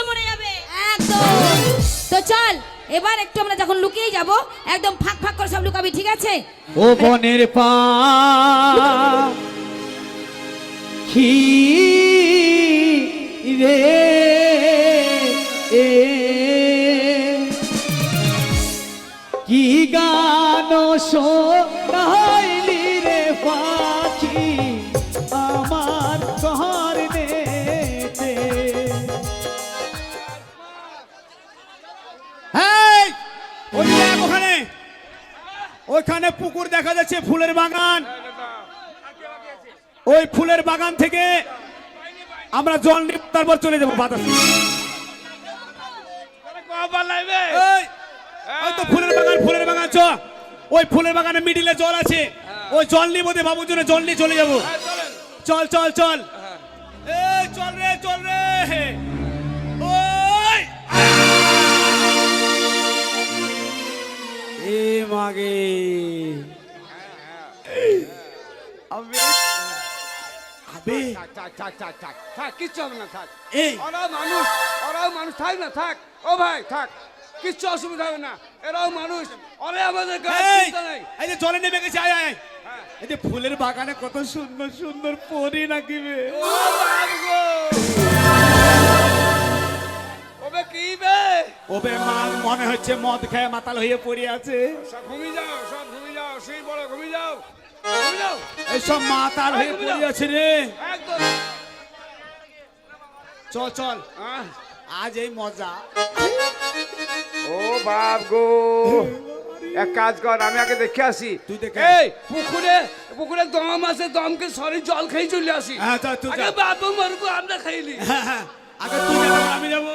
পুড়ে মরে যাবে। একদম। তো চল এবার একটু আমরা যখন লুকিয়ে যাব একদম ফাঁক ফাঁক করে সব লুকাবি ঠিক আছে? ও বনের পা খি রে? এ কি গান শোনাইলি ওইখানে পুকুর দেখা যাচ্ছে, ফুলের বাগান। ওই ফুলের বাগান থেকে আমরা জল নিয়ে তারপর চলে যাব বাতাসে। তো ফুলের বাগান ফুলের বাগান, চ। ওই ফুলের বাগানে মিডিলে জল আছে। ওই জল নিয়ে বোধে বাবুর জন্য জল নিয়ে চলে যাব। চল চল চল। চল রে চল রে। থাক থাক থাক থাক থাক। থাক কিচ্ছু হবে না থাক। এই। ওরাও মানুষ ওরাও মানুষ থাক না থাক। ও ভাই থাক। কিচ্ছু অসুবিধা হবে না। এরাও মানুষ ওরে আমাদের এই চিন্তা নেই। এই যে জলে নেমে গেছে আয় আয় হ্যাঁ। এই যে ফুলের বাগানে কত সুন্দর সুন্দর পরি নাকি বে। ওবে কি বে? ওবে মা মনে হচ্ছে মদ খেয়ে মাতাল হয়ে পড়ে আছে। সব ঘুমিয়ে যাও সব ঘুমিয়ে যাও পড়ো ঘুমিয়ে ঘুমিয়ে যাও। এইসব মাতাল হয়ে পড়ে আছে রে। চল চল। আজ এই মজা। ও বাপ গো। এক কাজ কর আমি আগে দেখে আসি। তুই দেখে এই পুকুরে পুকুরে দম আছে দমকে সরি জল খেয়ে চলে আসি। হ্যাঁ, তুই আগে। বাবু মরবো আমরা খাইলি হ্যাঁ, হ্যাঁ। আগে তুই যাব আমি যাব।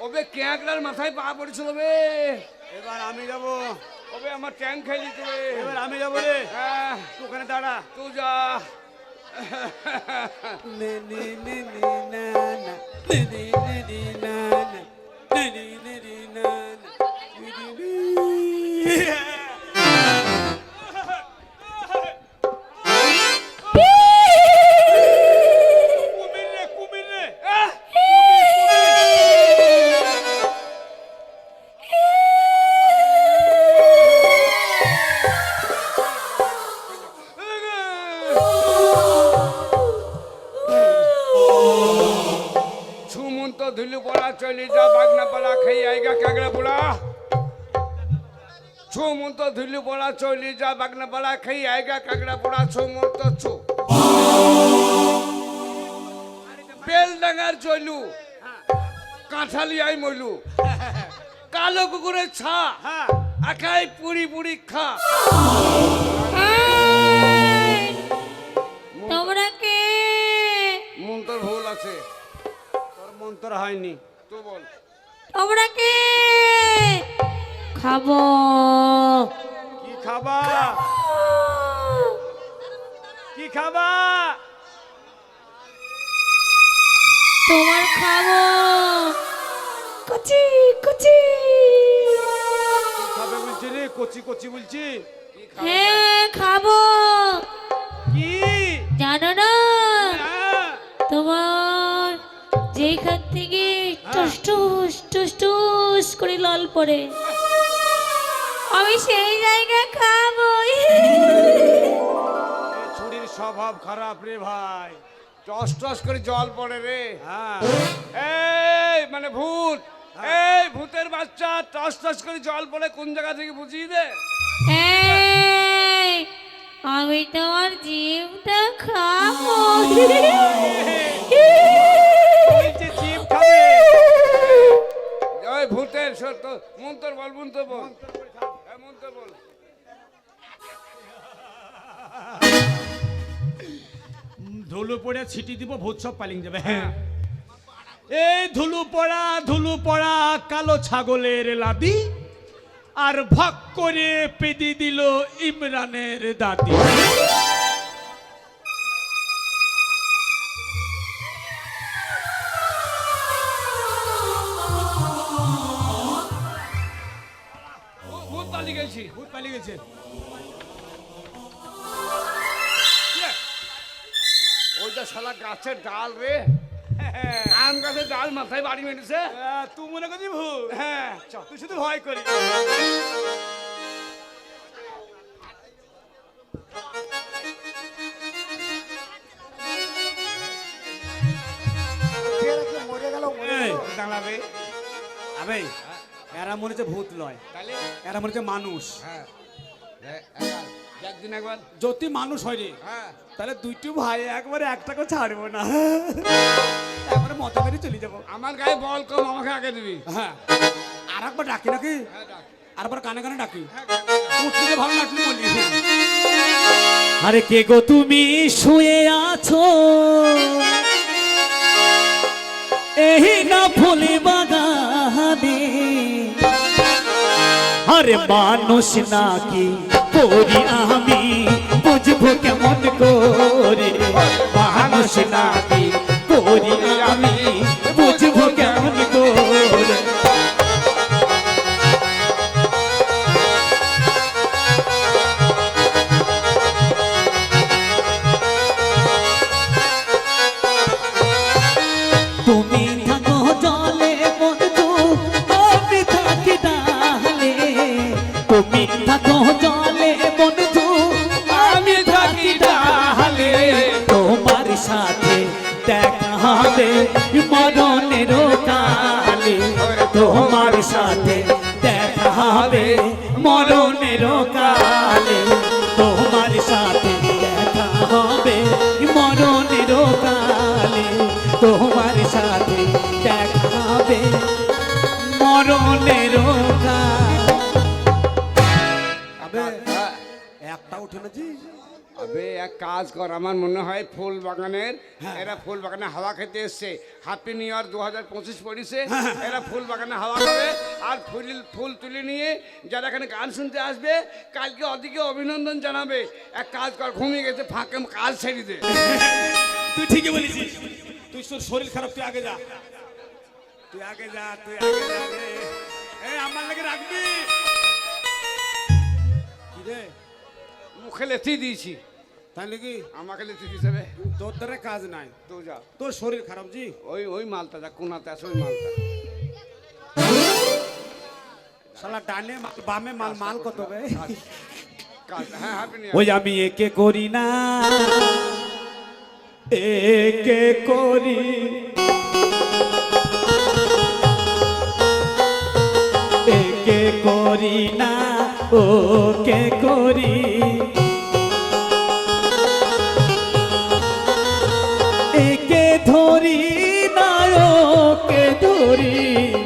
ওবে ক্যাঁকড়ার মাথায় পা পড়েছিল বে এবার আমি যাব ওবে আমার ট্যাং খেয়ে দিতে বে এবার আমি যাব রে হ্যাঁ তুই ওখানে দাঁড়া তুই যা নে নে নে নে না না নে নে নে নে না না নে নে নে নে না না নে নে নে। চলি যা বাগনা পালা খেয়ে আইগা কাগড়া পোড়া ছুমন্ত ধুলু পড়া চলি যা বাগনা পালা খেয়ে আইগা কাগড়া পোড়া ছুমন্ত ছু বেলডাঙ্গার চলু কাঁঠালিয়াই মইলু। কালো কুকুরের ছা হ্যাঁ। আখাই পুরি পুরি খা। খাবা। তোমার খাব। কুচি কুচি। খাবে বলছি রে কচি কচি বলছি। হ্যাঁ খাব। কি? জানো না? হ্যাঁ। তোমার যেখান থেকে টুস টুস টুস টুস করে লাল পড়ে আমি সেই জায়গায় খাব। স্বভাব খারাপ রে ভাই। টস টস করে জল পড়ে রে। হ্যাঁ। এই মানে ভূত। এই ভূতের বাচ্চা টস টস করে জল পড়ে কোন জায়গা থেকে বুঝিয়ে দে? এই, আমি তোমার জিভটা খাব। জিভ খাবে। ওই ভূতের সত্য। মন্তর বল মন্তর বল। হ্যাঁ, মন্তর বল। ধুলু পড়ে ছিটি দিব ভূত সব পালিয়ে যাবে। হ্যাঁ। এই ধুলু পড়া ধুলু পড়া কালো ছাগলের লাদি আর ভক করে পেদি দিল ইমরানের দাদি। পালিয়ে গেছি। ভূত পালিয়ে গেছে। শালা গাছের ডাল রে। আম গাছের ডাল মাথায় বাড়ি মেরেছে। তুই মনে করছি ভূত? হ্যাঁ। তুই শুধু ভয় করি এই, দাঁড়াবে আবে এরা মনে হচ্ছে ভূত লয়। এরা মনে হচ্ছে মানুষ। হ্যাঁ। একদিন একবার। যদি মানুষ হয় রে হ্যাঁ। তাহলে দুইটি ভাই একবারে একটাকে ছাড়বো না। একবারে মজা মেরে চলে যাব। আমার গায়ে বল কম আমাকে আগে দিবি। হ্যাঁ। আর একবার ডাকি নাকি? হ্যাঁ আর একবার কানে কানে ডাকি? হ্যাঁ, উঠলে ভালো নাচলি বলি। আরে কে গো তুমি শুয়ে আছো? এই না ফুলে বাগানে। আরে মানুষ নাকি পরি আমি? বুঝব কেমন করে? মানুষ নাকি করি আমি? মরণের কালে তোমার সাথে দেখা হবে। মরণের কালে তোমার সাথে দেখা হবে। মরণের কালে তোমার সাথে দেখা হবে। মরণের একটা উঠে না জি আবে এক কাজ কর আমার মনে হয় ফুল বাগানের হ্যাঁ। এরা ফুল বাগানে হাওয়া খেতে এসছে। হ্যাপি নিউ ইয়ার দু হাজার পঁচিশ পড়িছে হ্যাঁ, এরা ফুল বাগানে হাওয়া খাবে আর ফুল ফুল তুলে নিয়ে যারা এখানে গান শুনতে আসবে কালকে ওদিকে অভিনন্দন জানাবে। এক কাজ কর ঘুমিয়ে গেছে ফাঁকে কাজ ছেড়ে দে। তুই ঠিকই বলেছিস। তুই তোর শরীর খারাপ তুই আগে যা। তুই আগে যা তুই আগে যা রে। আমার লাগে রাখবি। কি রে? মুখে লেথি দিয়েছি। তাহলে কি আমাকে লেথি দিয়েছে তোর দ্বারা কাজ নাই। তো যা। তোর শরীর খারাপ জি? ওই ওই মালটা যা কোনাতে আছে ওই মালটা। শালা ডানে মাল বামে মাল মাল কত বে? হ্যাঁ ওই আমি একে করি না। একে করি। একে করি না। ওকে করি? একে ধরি না ওকে ধরি।